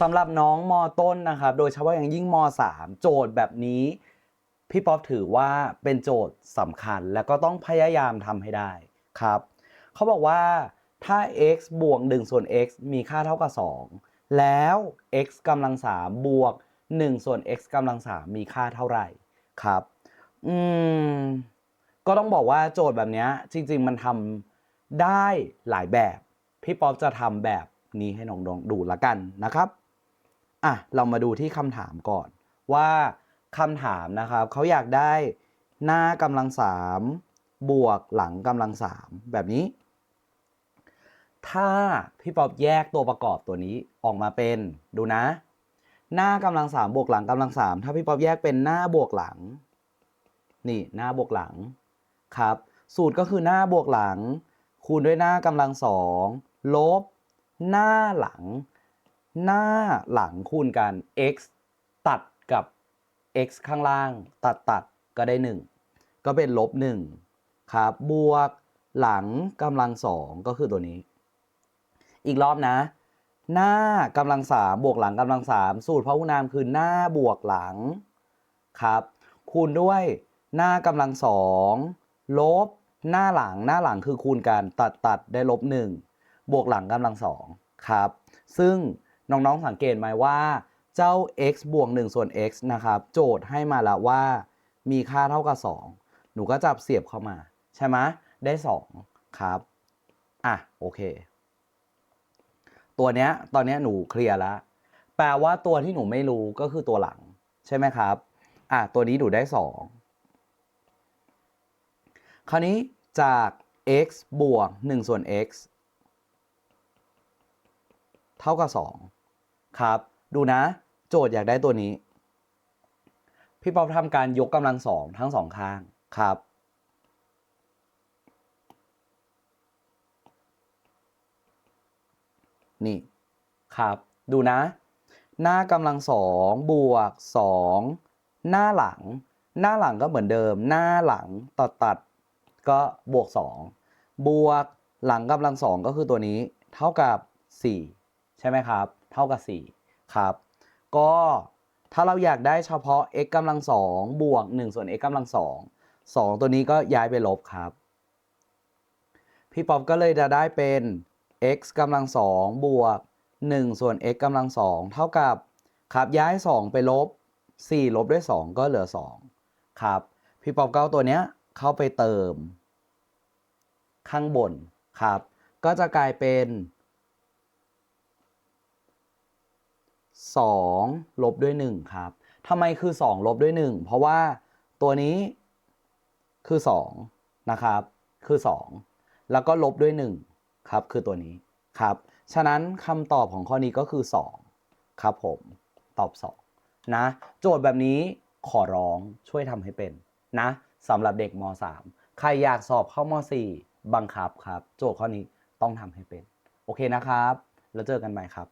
สำหรับน้องมต้นนะครับ โดยเฉพาะอย่างยิ่งม 3 โจทย์แบบนี้ พี่ป๊อปถือว่าเป็นโจทย์สำคัญ แล้วก็ต้องพยายามทำให้ได้ครับ เขาบอกว่าถ้า x บวก1ส่วน x มีค่าเท่ากับ 2 แล้ว x กำลัง3บวก1ส่วน x กำลัง3มีค่าเท่าไหร่ครับ อืม ก็ต้องบอกว่าโจทย์แบบนี้จริง ๆ มันทำได้หลายแบบ พี่ป๊อปจะทำแบบนี้ให้น้องๆดูละกันนะครับ อะเรามาดูที่คำถามก่อนว่าคำถามนะครับเขาอยากได้หน้ากำลังสามบวกหลังกำลังสามแบบนี้ ถ้าพี่ป๊อปแยกตัวประกอบตัวนี้ออกมาเป็นดูนะ หน้ากำลังสามบวกหลังกำลังสามถ้าพี่ป๊อปแยกเป็นหน้าบวกหลัง นี่หน้าบวกหลังครับ สูตรก็คือหน้าบวกหลัง คูณด้วยหน้ากำลังสองลบหน้าหลัง หน้าหลังคูณกัน x ตัดกับ x ข้างล่าง ตัดตัดก็ได้ 1 ก็เป็นลบ1ครับบวกหลังกำลังสองก็คือตัวนี้ อีกรอบนะ หน้ากำลังสามบวกหลังกำลังสามสูตรพหุนามคือหน้าบวกหลังครับ คูณด้วยหน้ากำลังสองลบหน้าหลังหน้าหลังคือคูณกันตัดตัดได้ลบหนึ่งบวกหลังกำลังสองครับ ซึ่ง น้องๆสังเกตไหมว่าเจ้า x บวก1ส่วน x นะครับ โจทย์ให้มาแล้วว่ามีค่าเท่ากับ 2 หนูก็จับเสียบเข้ามา ใช่ไหมได้ 2 ครับ อะ โอเค ตัวเนี้ยตอนเนี้ยหนูเคลียร์แล้วแปลว่าตัวที่หนูไม่รู้ก็คือตัวหลัง ใช่ไหมครับ อะ ตัวนี้หนูได้ 2 คราวนี้จาก x บวก1ส่วน x เท่ากับ 2 ครับ ดูนะ โจทย์อยากได้ตัวนี้ พี่ป๊อปทำการยกกำลังสองทั้งสองข้างครับ นี่ ครับ ดูนะ หน้ากำลังสองบวกสองหน้าหลัง หน้าหลังก็เหมือนเดิม หน้าหลังตัดตัดก็บวกสองบวกหลังกำลังสองก็คือตัวนี้ เท่ากับ 4 ใช่ไหมครับ เท่ากับ 4 ครับ ก็ถ้าเราอยากได้เฉพาะ x กำลังสองบวก 1 ส่วน x กำลังสองสองตัวนี้ก็ย้ายไปลบครับ พี่ป๊อปก็เลยจะได้เป็น x กำลังสองบวก 1 ส่วน x กำลังสองเท่ากับครับย้าย 2 ไปลบ 4 ลบด้วย 2 ก็เหลือ 2 ครับ พี่ป๊อปก็เอาตัวเนี้ยเข้าไปเติม ข้างบนครับ ก็จะกลายเป็น 2ลบด้วย 1 ครับทำไมคือ 2 ลบด้วย 1 เพราะว่าตัวนี้คือ 2 นะครับ คือ 2 แล้วก็ลบด้วย 1 ครับ คือตัวนี้ครับ ฉะนั้นคำตอบของข้อนี้ก็คือ 2 ครับผมตอบ 2 นะ โจทย์แบบนี้ขอร้องช่วยทำให้เป็นนะสำหรับเด็กม .3 ใครอยากสอบเข้าม .4 บังคับครับ โจทย์ข้อนี้ต้องทำให้เป็น โอเคนะครับ แล้วเจอกันใหม่ครับ